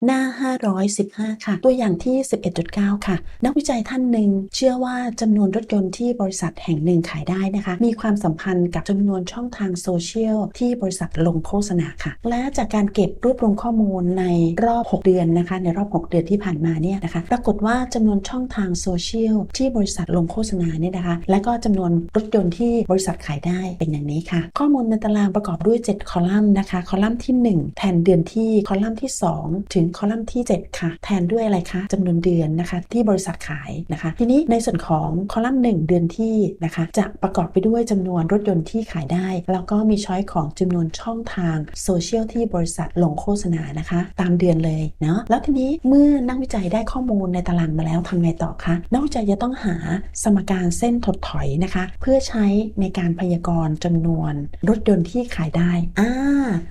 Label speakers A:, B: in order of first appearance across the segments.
A: 那2515 ค่ะ ตัวอย่างที่ 11.9 ค่ะ นักวิจัยท่านหนึ่งเชื่อว่าจำนวนรถยนต์ที่บริษัทแห่งหนึ่งขายได้นะคะ มีความสัมพันธ์กับจำนวนช่องทางโซเชียลที่บริษัทลงโฆษณาค่ะ และจากการเก็บรวบรวมข้อมูลในรอบ 6 เดือนนะคะ ในรอบ 6 เดือนที่ผ่านมาเนี่ยนะคะ ปรากฏว่าจำนวนช่องทางโซเชียลที่บริษัทลงโฆษณาเนี่ยนะคะ และก็จำนวนรถยนต์ที่บริษัทขายได้เป็นอย่างนี้ค่ะ ข้อมูลในตารางประกอบด้วย 7 คอลัมน์นะคะ คอลัมน์ที่ 1 แทนเดือนที่ คอลัมน์ที่ 2 ถึงคอลัมน์ที่ 7 ค่ะ แทนด้วยอะไรคะจำนวนเดือนนะคะ ที่บริษัทขายนะคะ ทีนี้ในส่วนของคอลัมน์1เดือนที่นะคะ จะประกอบไปด้วยจำนวนรถยนต์ที่ขายได้ แล้วก็มีช้อยของจำนวนช่องทางโซเชียลที่บริษัทลงโฆษณานะคะ ตามเดือนเลยเนาะแล้วทีนี้เมื่อนักวิจัยได้ข้อมูลในตารางมาแล้วทำไงต่อคะนักวิจัยจะต้องหาสมการเส้นถดถอยนะคะ เพื่อใช้ในการพยากรณ์จำนวนรถยนต์ที่ขายได้อ่า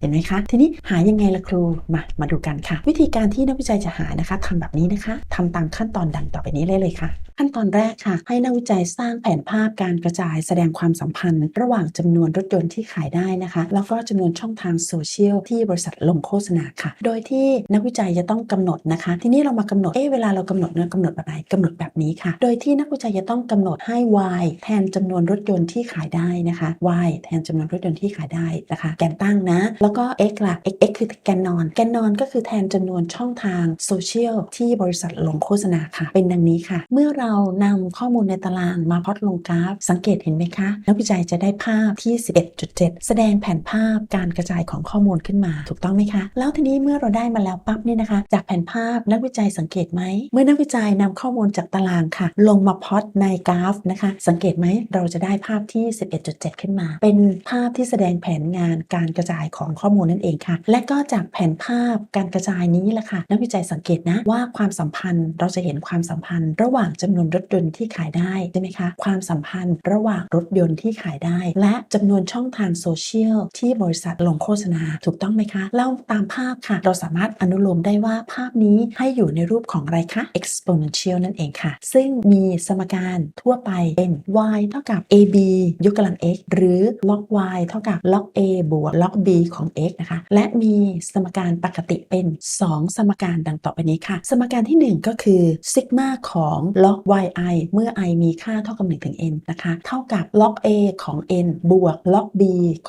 A: เห็นไหมคะ ทีนี้หายังไงล่ะครูมามาดูกันค่ะ วิธีการที่นักวิจัยจะหานะคะทำแบบนี้นะคะทำตามขั้นตอนดังต่อไปนี้เลยเลยค่ะ ขั้นตอนแรกค่ะ ให้นักวิจัยสร้างแผนภาพการกระจายแสดงความสัมพันธ์ ระหว่างจำนวนรถยนต์ที่ขายได้นะคะ แล้วก็จำนวนช่องทางโซเชียลที่บริษัทลงโฆษณาค่ะ โดยที่นักวิจัยจะต้องกำหนดนะคะ ทีนี้เรามากำหนดเอ๊ะเวลาเรากำหนดเนี่ยกำหนดแบบไหนกำหนดแบบนี้ค่ะ โดยที่นักวิจัยจะต้องกำหนดให้ y แทนจำนวนรถยนต์ที่ขายได้นะคะ y แทนจำนวนรถยนต์ที่ขายได้นะคะ แกนตั้งนะ แล้วก็ x ล่ะ x x คือแกนนอน แกนนอนก็คือแทนจำนวนช่องทางโซเชียลที่บริษัทลงโฆษณาค่ะ เป็นดังนี้ค่ะ เมื่อเรานำข้อมูลในตารางมาพอตลงกราฟ สังเกตเห็นไหมคะ นักวิจัยจะได้ภาพที่ 11.7 แสดงแผนภาพการกระจายของข้อมูลขึ้นมา ถูกต้องไหมคะ แล้วทีนี้เมื่อเราได้มาแล้วปั๊บเนี่ยนะคะ จากแผนภาพนักวิจัยสังเกตไหม เมื่อนักวิจัยนำข้อมูลจากตารางค่ะ ลงมาพอตในกราฟนะคะ สังเกตไหมเราจะได้ภาพที่ 11.7 ขึ้นมา เป็นภาพที่แสดงแผนงานการกระจายของข้อมูลนั่นเองค่ะ และก็จากแผนภาพการกระจายนี้แหละค่ะนักวิจัยสังเกตนะว่าความสัมพันธ์เราจะเห็นความสัมพันธ์ ระหว่างจำนวนรถยนต์ที่ขายได้ใช่ไหมคะความสัมพันธ์ระหว่างรถยนต์ที่ขายได้ และจำนวนช่องทางโซเชียลที่บริษัทลงโฆษณาถูกต้องไหมคะแล้วตามภาพค่ะ เราสามารถอนุโลมได้ว่าภาพนี้ให้อยู่ในรูปของอะไรคะ exponential นั่นเองค่ะ ซึ่งมีสมการทั่วไปเป็น y เท่ากับ ab ยกกำลัง x หรือ log y เท่ากับ log a บวก log b ของ x นะคะ และมีสมการปกติเป็น 2 สมการดังต่อไปนี้ค่ะ สมการที่ 1 ก็คือซิกมาของ log yi เมื่อ i มีค่าเท่ากับ1ถึง n นะคะ เท่ากับ log a ของ n บวก log b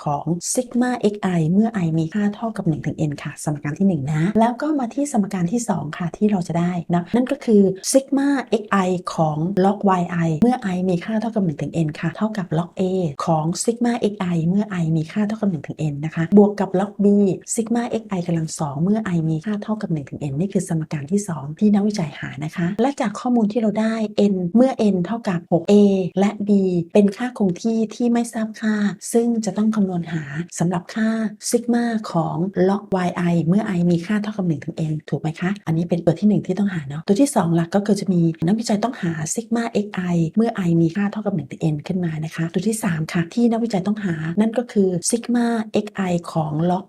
A: ของซิกมา xi เมื่อ i มีค่าเท่ากับ1ถึง n ค่ะ สมการที่ 1 นะ แล้วก็มาที่สมการที่ 2 ค่ะ ที่เราจะได้นะนั่นก็คือซิกมา xi ของ log yi เมื่อ i มีค่าเท่ากับ1ถึง n ค่ะ เท่ากับ log a ของซิกมา xi เมื่อ i มีค่าเท่ากับ1ถึง n นะคะ บวกกับ log b ซิกมา xi กำลัง2เมื่อ i มีค่าเท่ากับ1ถึง n นี่คือสมการที่ 2 ที่นักวิจัยหานะคะ และจากข้อมูลที่เราได้ n เมื่อ n เท่ากับ 6a และ b เป็นค่าคงที่ที่ไม่ทราบค่า ซึ่งจะต้องคำนวณหาสำหรับค่าซิกมาของ log yi เมื่อ i มีค่าเท่ากับ1ถึง n ถูกไหมคะ อันนี้เป็นตัวที่ 1 ที่ต้องหาเนาะตัวที่ 2 หลักก็คือจะมีนักวิจัยต้องหาซิกมา xi เมื่อ i มีค่าเท่ากับ1ถึง n ขึ้นมานะคะ ตัวที่ 3 ค่ะ ที่นักวิจัยต้องหานั่นก็คือซิกมา xi ของ log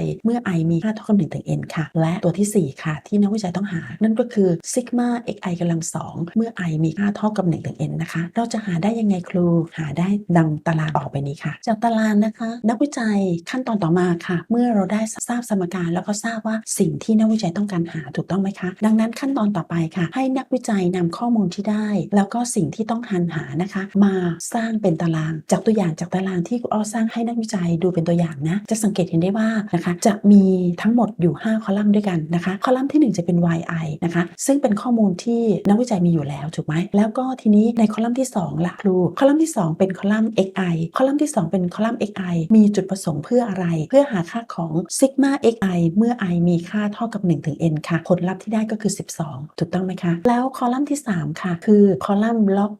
A: yi เมื่อ i มีค่าเท่ากับ1ถึง n ค่ะ และตัวที่ 4ค่ะ ที่นักวิจัยต้องหา นั่นก็คือซิกมา xi กำลัง2เมื่อ i มีค่าเท่ากับ1ถึง n นะคะ เราจะหาได้ยังไงครู หาได้ดังตารางต่อไปนี้ค่ะ จากตารางนะคะ นักวิจัยขั้นตอนต่อมาค่ะ เมื่อเราได้ทราบสมการแล้วก็ทราบว่าสิ่งที่นักวิจัยต้องการหาถูกต้องไหมคะ ดังนั้นขั้นตอนต่อไปค่ะ ให้นักวิจัยนำข้อมูลที่ได้ แล้วก็สิ่งที่ต้องการหานะคะ มาสร้างเป็นตาราง จากตัวอย่างจากตารางที่ครูอ้อสร้างให้นักวิจัยดูเป็นตัวอย่างนะ จะสังเกตเห็นได้ว่านะคะ จะมีทั้งหมดอยู่ 5 คอลัมน์ด้วยกันนะคะคอลัมน์ที่ 1 จะเป็น yi นะคะซึ่งเป็นข้อมูลที่นักวิจัยมีอยู่แล้วถูกไหมแล้วก็ทีนี้ในคอลัมน์ที่2ล่ะครูคอลัมน์ที่ 2 เป็นคอลัมน์ xi คอลัมน์ที่ 2 เป็นคอลัมน์ xi มีจุดประสงค์เพื่ออะไร เพื่อหาค่าของซิกมา xi เมื่อ i มีค่าเท่ากับ1ถึง n ค่ะ ผลลัพธ์ที่ได้ก็คือ 12 ถูกต้องไหมคะ แล้วคอลัมน์ที่ 3 ค่ะ คือคอลัมน์ log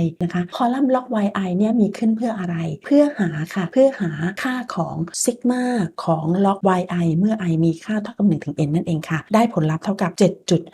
A: yi นะคะคอลัมน์ log yi เนี่ยมีขึ้นเพื่ออะไร เพื่อหาค่ะ เพื่อหาค่าของซิกมาของ log yi เมื่อ i มีค่าเท่ากับ1ถึง n นั่นเองค่ะได้ผลลัพธ์เท่ากับ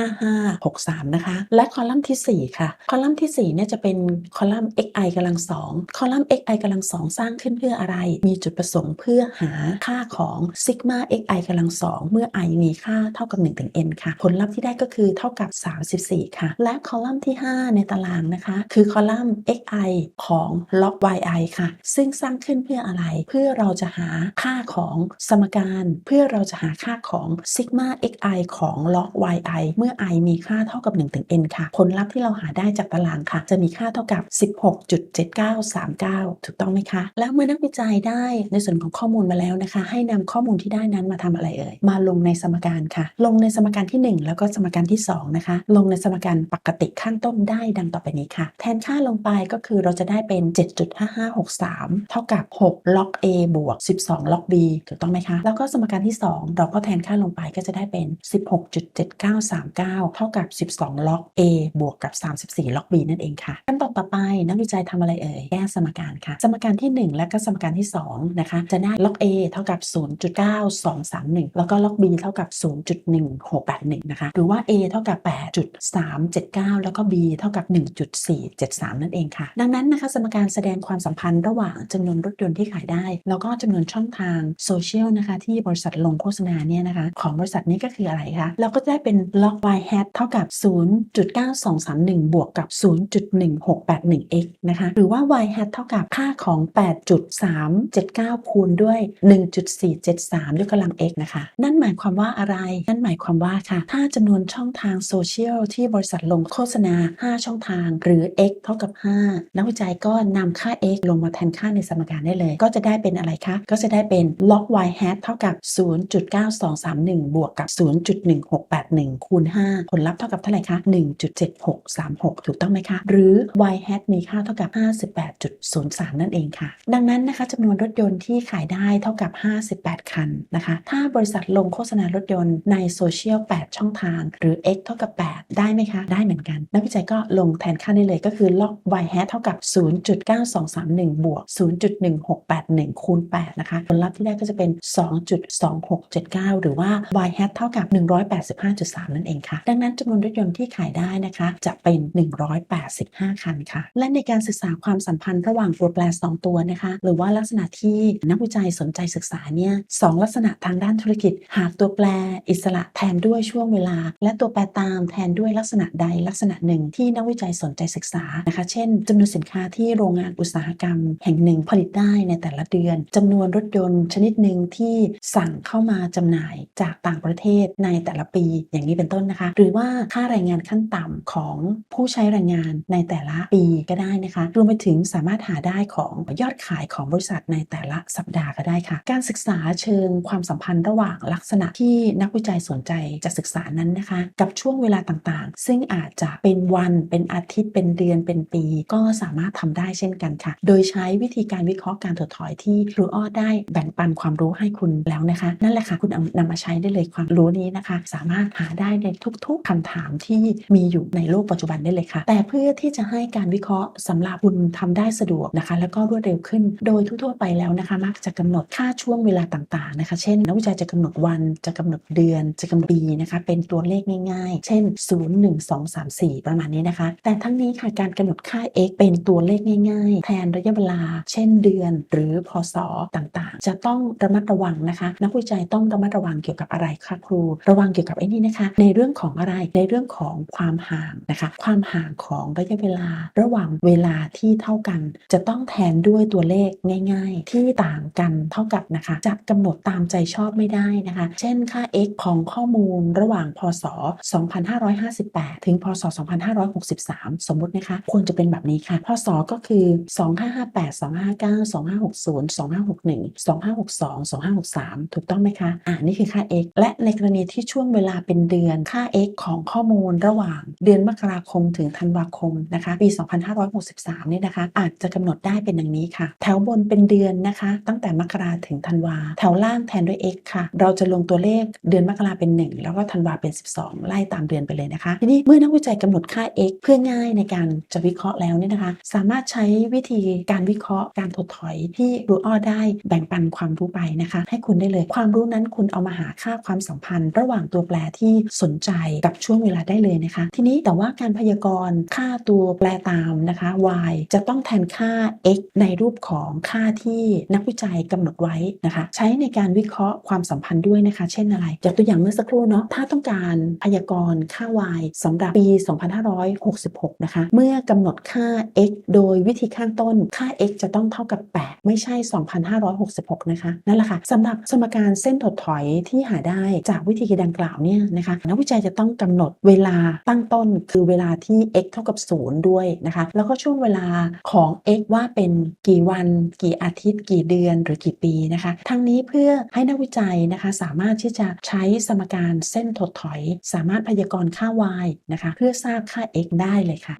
A: 7.5563 นะคะ และคอลัมน์ที่ 4 ค่ะ คอลัมน์ที่ 4 เนี่ยจะเป็นคอลัมน์ xi กำลัง 2 คอลัมน์ xi กำลัง 2 สร้างขึ้นเพื่ออะไร มีจุดประสงค์เพื่อหาค่าของซิกมา xi กำลัง 2 เมื่อ i มีค่าเท่ากับ1ถึง n ค่ะ ผลลัพธ์ที่ได้ก็คือเท่ากับ 34 ค่ะ และคอลัมน์ที่ 5 ในตารางนะคะ คือคอลัมน์ xi ของ log yi ค่ะ ซึ่งสร้างขึ้นเพื่ออะไร เพื่อเราจะหาค่าของสมการ เพื่อเราจะหาค่าของซิกมาา i ของ log yi เมื่อ i มีค่าเท่ากับ1ถึง n ค่ะ ผลลัพธ์ที่เราหาได้จากตารางค่ะ จะมีค่าเท่ากับ 16.7939 ถูกต้องไหมคะ แล้วเมื่อนักวิจัยได้ในส่วนของข้อมูลมาแล้วนะคะ ให้นำข้อมูลที่ได้นั้นมาทำอะไรเอ่ย มาลงในสมการค่ะ ลงในสมการที่ 1 แล้วก็สมการที่ 2 นะคะ ลงในสมการปกติข้างต้นได้ดังต่อไปนี้ค่ะ แทนค่าลงไปก็คือเราจะได้เป็น 7.5563 เท่ากับ6 log a บวก 12 log b ถูกต้องไหมคะ แล้วก็สมการที่ 2 เราก็แทนค่าลงไปก็จะได้เป็น16.7939 เท่ากับ 12 log a บวกกับ 34 log b นั่นเองค่ะ ขั้นตอนต่อไปนักวิจัยทำอะไรเอ่ย แก้สมการค่ะ สมการที่ 1 และก็สมการที่ 2 นะคะ จะได้ log a เท่ากับ 0.9231 แล้วก็ log b เท่ากับ 0.1681 นะคะ หรือว่า a เท่ากับ 8.379 แล้วก็ b เท่ากับ 1.473 นั่นเองค่ะ ดังนั้นนะคะสมการแสดงความสัมพันธ์ระหว่างจำนวนรถยนต์ที่ขายได้ แล้วก็จำนวนช่องทางโซเชียลนะคะที่บริษัทลงโฆษณาเนี่ยนะคะของบริษัทนี้ก็คืออะไรคะ เราก็จะได้เป็น log y hat เท่ากับ 0.9231 บวกกับ 0.1681x นะคะ หรือว่า y hat เท่ากับค่าของ 8.379 คูณด้วย 1.473 ด้วยกำลัง x นะคะ นั่นหมายความว่าอะไร นั่นหมายความว่าค่ะ ถ้าจำนวนช่องทางโซเชียลที่บริษัทลงโฆษณา 5 ช่องทาง หรือ x เท่ากับ 5 นักวิจัยก็นำค่า x ลงมาแทนค่าในสมการได้เลย ก็จะได้เป็นอะไรคะ ก็จะได้เป็น log y hat เท่ากับ 0.9231 บวกกับ0.1681 คูณ 5 ผลลัพธ์เท่ากับเท่าไหร่คะ 1.7636 ถูกต้องไหมคะ หรือ y hat มีค่าเท่ากับ 58.03 นั่นเองค่ะ ดังนั้นนะคะจำนวนรถยนต์ที่ขายได้เท่ากับ 58 คันนะคะ ถ้าบริษัทลงโฆษณารถยนต์ในโซเชียล 8 ช่องทาง หรือ x เท่ากับ 8 ได้ไหมคะ ได้เหมือนกัน นักวิจัยก็ลงแทนค่าได้เลยก็คือ log y hat เท่ากับ 0.9231 บวก 0.1681 คูณ 8 นะคะ ผลลัพธ์ที่ได้ก็จะเป็น 2.2679 หรือว่า y hat เท่ากับ185.3 นั่นเองค่ะ ดังนั้นจำนวนรถยนต์ที่ขายได้นะคะ จะเป็น 185 คันค่ะ และในการศึกษาความสัมพันธ์ระหว่างตัวแปร 2 ตัวนะคะ หรือว่าลักษณะที่นักวิจัยสนใจศึกษาเนี่ยสองลักษณะทางด้านธุรกิจ หากตัวแปรอิสระแทนด้วยช่วงเวลา และตัวแปรตามแทนด้วยลักษณะใดลักษณะหนึ่งที่นักวิจัยสนใจศึกษานะคะ เช่นจำนวนสินค้าที่โรงงานอุตสาหกรรม แห่งหนึ่งผลิตได้ในแต่ละเดือนจำนวนรถยนต์ชนิดหนึ่งที่สั่งเข้ามาจำหน่ายจากต่างประเทศในแต่ละปีอย่างนี้เป็นต้นนะคะ หรือว่าค่าแรงงานขั้นต่ำของผู้ใช้แรงงานในแต่ละปีก็ได้นะคะ รวมไปถึงสามารถหาได้ของยอดขายของบริษัทในแต่ละสัปดาห์ก็ได้ค่ะ การศึกษาเชิงความสัมพันธ์ระหว่างลักษณะที่นักวิจัยสนใจจะศึกษานั้นนะคะ กับช่วงเวลาต่างๆ ซึ่งอาจจะเป็นวันเป็นอาทิตย์เป็นเดือนเป็นปี ก็สามารถทำได้เช่นกันค่ะ โดยใช้วิธีการวิเคราะห์การถดถอยที่ครูอ้อได้แบ่งปันความรู้ให้คุณแล้วนะคะ นั่นแหละค่ะคุณเอานำมาใช้ได้เลยความรู้นี้นะคะ สามารถหาได้ในทุก ๆคำถามที่มีอยู่ในโลกปัจจุบันได้เลยค่ะ แต่เพื่อที่จะให้การวิเคราะห์สำหรับคุณทำได้สะดวกนะคะ แล้วก็รวดเร็วขึ้น โดยทั่วๆไปแล้วนะคะ มักจะกำหนดค่าช่วงเวลาต่างๆนะคะ เช่น นักวิจัยจะกำหนดวันจะกำหนดเดือน จะกำหนดปีนะคะ เป็นตัวเลขง่าย ๆ เช่น 0 1 2 3 4 ประมาณนี้นะคะ แต่ทั้งนี้ค่ะการกำหนดค่า x เป็นตัวเลขง่าย ๆ แทนระยะเวลา เช่นเดือน หรือพศต่างๆ จะต้องระมัดระวังนะคะ นักวิจัยต้องระมัดระวังเกี่ยวกับอะไรคะครูระวังเกี่ยวกับไอ้นี่นะคะ ในเรื่องของอะไรในเรื่องของความห่างนะคะ ความห่างของระยะเวลา ระหว่างเวลาที่เท่ากัน จะต้องแทนด้วยตัวเลขง่าย ๆ ที่ต่างกันเท่ากับนะคะ จะกำหนดตามใจชอบไม่ได้นะคะ เช่นค่า x ของข้อมูลระหว่างพศ 2558 ถึงพศ 2563 สมมตินะคะ ควรจะเป็นแบบนี้ค่ะ พศก็คือ 2558 2559 2560 2561 2562 2563 ถูกต้องไหมคะอ่านี่คือค่า x และในกรณีที่ช่วงเวลาเป็นเดือนค่า x ของข้อมูลระหว่างเดือนมกราคมถึงธันวาคมนะคะปี 2563นี่นะคะ อาจจะกำหนดได้เป็นอย่างนี้ค่ะ แถวบนเป็นเดือนนะคะ ตั้งแต่มกราถึงธันวา แถวล่างแทนด้วย x ค่ะ เราจะลงตัวเลขเดือนมกราเป็น 1 แล้วก็ธันวาเป็น 12 ไล่ตามเดือนไปเลยนะคะ ทีนี้เมื่อนักวิจัยกำหนดค่า x เพื่อง่ายในการจะวิเคราะห์แล้วเนี่ยนะคะ สามารถใช้วิธีการวิเคราะห์การถดถอยที่รูอ้อได้แบ่งปันความรู้ไปนะคะ ให้คุณได้เลย ความรู้นั้นคุณเอามาหาค่าความสัมพันธ์ระหว่างตัวแปรที่สนใจกับช่วงเวลาได้เลยนะคะ ทีนี้แต่ว่าการพยากรณ์ค่าตัวแปรตามนะคะ y จะต้องแทนค่า x ในรูปของค่าที่นักวิจัยกำหนดไว้นะคะ ใช้ในการวิเคราะห์ความสัมพันธ์ด้วยนะคะ เช่นอะไรจากตัวอย่างเมื่อสักครู่เนาะถ้าต้องการพยากรณ์ค่า y สำหรับปี 2566 นะคะ เมื่อกำหนดค่า x โดยวิธีข้างต้นค่า x จะต้องเท่ากับ 8 ไม่ใช่ 2,566 นะคะนั่นแหละค่ะสำหรับสมการเส้นถดถอยที่หาได้จากวิธีดังกล่าวเนี่ยนะคะนักวิจัยจะต้องกำหนดเวลาตั้งต้นคือเวลาที่ x เท่ากับ 0 ด้วยนะคะ แล้วก็ช่วงเวลาของ x ว่าเป็นกี่วัน กี่อาทิตย์ กี่เดือนหรือกี่ปีนะคะ ทั้งนี้เพื่อให้นักวิจัยนะคะสามารถที่จะใช้สมการเส้นถดถอย สามารถพยากรณ์ค่า y นะคะ เพื่อทราบค่า x ได้เลยค่ะ